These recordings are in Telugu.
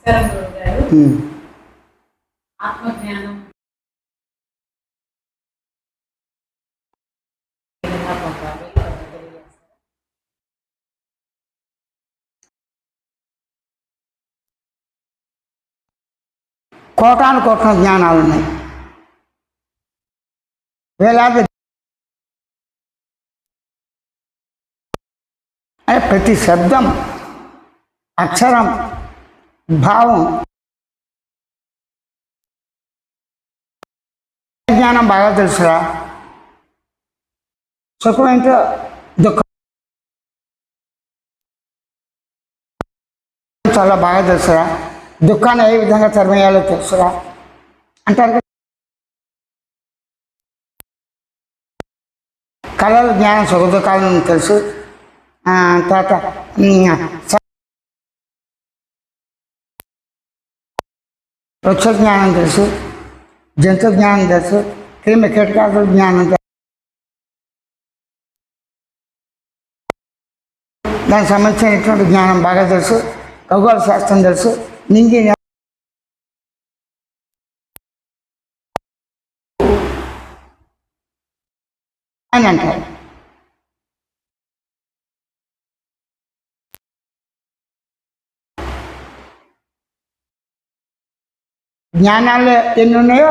నమస్కారం గురువు గారు ఉమ్. ఆత్మజ్ఞానం ఏ విధంగా పొందాలి? కొంచెం తెలియజేస్తారా? కోటాను కోట్ల జ్ఞానాలు ఉన్నాయి వేలాది అంటే ప్రతి శబ్దం అక్షరం భావం. జ్ఞానం బాగా తెలుసురా. సుఖం ఏంటో దుఃఖం. చాలా బాగా తెలుసురా. దుఃఖాన్ని ఏ విధంగా తరిమేయాలో తెలుసురా. అంటారు కళలు జ్ఞానం సుఖ దుఃఖాలను తెలుసు. ఆ, తర్వాత వృక్ష జ్ఞానం తెలుసు జంతు జ్ఞానం తెలుసు క్రిమి కీటకాల జ్ఞానం తెలుసు. దానికి సంబంధించినటువంటి జ్ఞానం బాగా తెలుసు ఖగోళ శాస్త్రం తెలుసు నింగి అని అంటారు. జ్ఞానాలు ఎన్ని ఉన్నాయో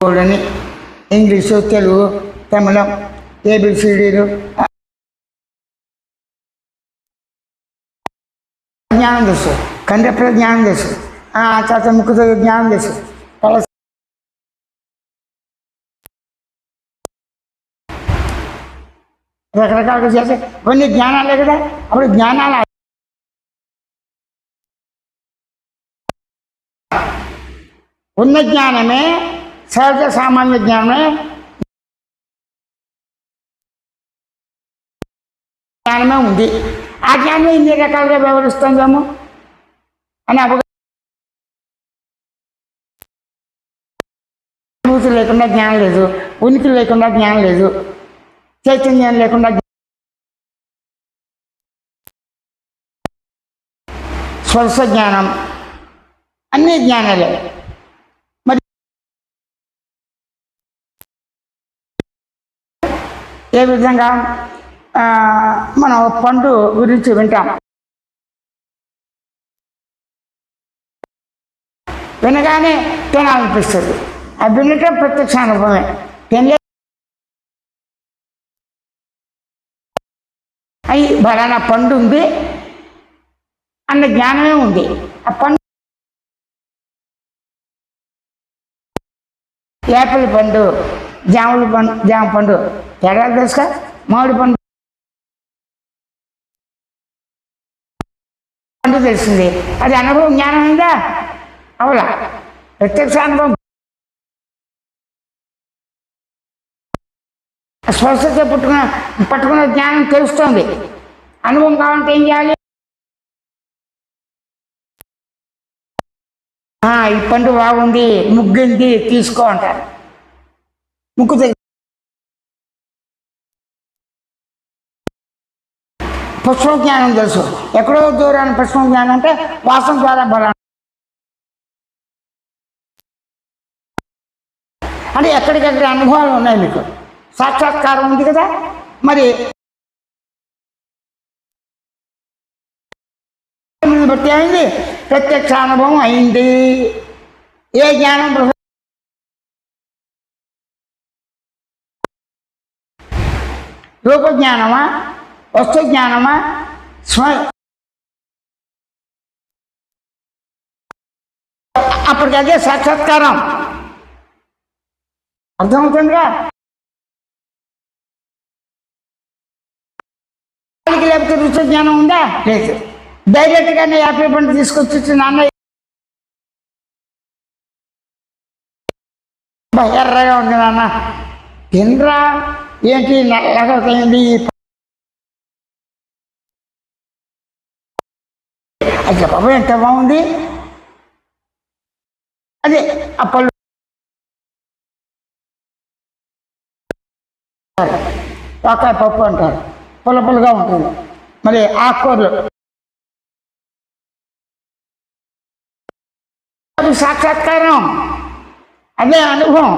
చూడని ఇంగ్లీషు తెలుగు తమిళం ఏబిసిడీలు జ్ఞానం తెలుసు. కండక్టర్ జ్ఞానం తెలుసు. ఆ తర్వాత ముక్కుతో జ్ఞానం తెలుసు. రకరకాలుగా చేసే కొన్ని జ్ఞానాలే కదా. అప్పుడు జ్ఞానాలు ఉన్న జ్ఞానమే సహజ సామాన్య జ్ఞానమే. జ్ఞానమే ఉంది. ఆ జ్ఞానం ఇన్ని రకాలుగా వ్యవహరిస్తుందేమో? అని అవ లేకుండా జ్ఞానం లేదు. ఉనికి లేకుండా జ్ఞానం లేదు. చైతన్యం లేకుండా జ్ఞా- స్పర్శ జ్ఞానం. అన్ని జ్ఞానాలే. ఏ విధంగా ఆ, మనం పండు గురించి వింటాం. వినగానే తినాలనిపిస్తుంది. ఆ వినటం ప్రత్యక్ష అనుభవమే తినలే అయి బలానా పండు ఉంది. అన్న జ్ఞానమే ఉంది. ఆ పండు యాపిల్ పండు జాముల పండు జామ పండు. తేడా తెలుసుగా? మామిడి పండు. పండు తెలిసింది. అది అనుభవం జ్ఞానం అయిందా? అవులా. ప్రత్యక్ష అనుభవం. స్వస్థత పుట్టుకున్న పట్టుకున్న జ్ఞానం తెలుస్తుంది. అనుభవం కావాలంటే ఏం చేయాలి? ఆ, ఈ పండు బాగుంది ముగ్గింది తీసుకో అంటారు. తెలి పుష్పం జ్ఞానం తెలుసు. ఎక్కడో దూరాన్ని పుష్పం జ్ఞానం అంటే వాసన ద్వారా బలం అంటే ఎక్కడికక్కడ అనుభవాలు ఉన్నాయి మీకు? సాక్షాత్కారం ఉంది కదా? మరి బట్టి అయింది ప్రత్యక్ష అనుభవం అయింది. ఏ జ్ఞానం రూపజ్ఞానమా? వస్తు జ్ఞానమా స్వ అప్పటికి అదే సాక్షాత్కారం. అర్థమవుతుందిగా? లేకపోతే రుచి జ్ఞానం ఉందా? లేదు. డైరెక్ట్గానే యాభై పండు తీసుకొచ్చి నాన్న ఎర్రగా ఉంది నాన్న. తినరా ఏంటి నల్లగా ఈ అది బాబు ఎంత బాగుంది? అదే ఆ పళ్ళు. వాకాయ పప్పు అంటారు. పుల్ల పుల్లగా ఉంటుంది. మరి ఆకుకూరలు సాక్షాత్కారం. అదే అనుభవం.